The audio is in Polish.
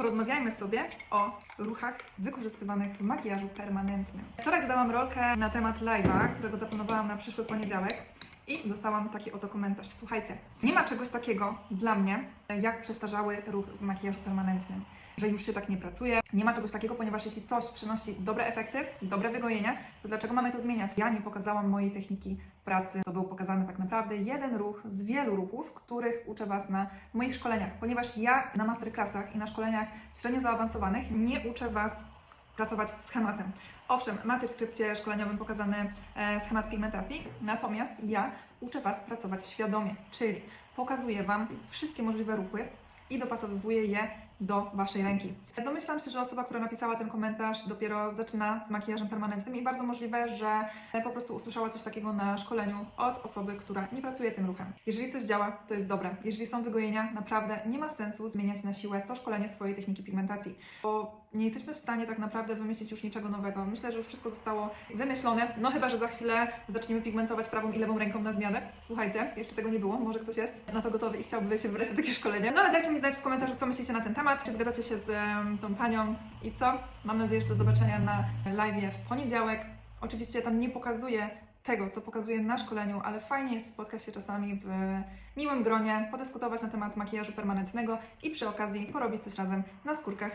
porozmawiajmy sobie o ruchach wykorzystywanych w makijażu permanentnym. Wczoraj dodałam rolkę na temat live'a, którego zaplanowałam na przyszły poniedziałek. I dostałam taki oto komentarz. Słuchajcie, nie ma czegoś takiego dla mnie, jak przestarzały ruch w makijażu permanentnym. Że już się tak nie pracuje. Nie ma czegoś takiego, ponieważ jeśli coś przynosi dobre efekty, dobre wygojenia, to dlaczego mamy to zmieniać? Ja nie pokazałam mojej techniki pracy. To był pokazany tak naprawdę jeden ruch z wielu ruchów, których uczę Was na moich szkoleniach, ponieważ ja na masterclassach i na szkoleniach średnio zaawansowanych nie uczę Was pracować schematem. Owszem, macie w skrypcie szkoleniowym pokazany e, schemat pigmentacji, natomiast ja uczę Was pracować świadomie, czyli pokazuję Wam wszystkie możliwe ruchy i dopasowuję je do Waszej ręki. Domyślam się, że osoba, która napisała ten komentarz dopiero zaczyna z makijażem permanentnym i bardzo możliwe, że po prostu usłyszała coś takiego na szkoleniu od osoby, która nie pracuje tym ruchem. Jeżeli coś działa, to jest dobre. Jeżeli są wygojenia, naprawdę nie ma sensu zmieniać na siłę co szkolenie swojej techniki pigmentacji, bo nie jesteśmy w stanie tak naprawdę wymyślić już niczego nowego. Myślę, że już wszystko zostało wymyślone, no chyba, że za chwilę zaczniemy pigmentować prawą i lewą ręką na zmianę. Słuchajcie, jeszcze tego nie było, może ktoś jest na to gotowy i chciałby się wybrać na takie szkolenie. No ale dajcie mi znać w komentarzu, co myślicie na ten temat, czy zgadzacie się z tą panią i co? Mam nadzieję, że do zobaczenia na live w poniedziałek. Oczywiście tam nie pokazuję tego, co pokazuję na szkoleniu, ale fajnie jest spotkać się czasami w miłym gronie, podyskutować na temat makijażu permanentnego i przy okazji porobić coś razem na skórkach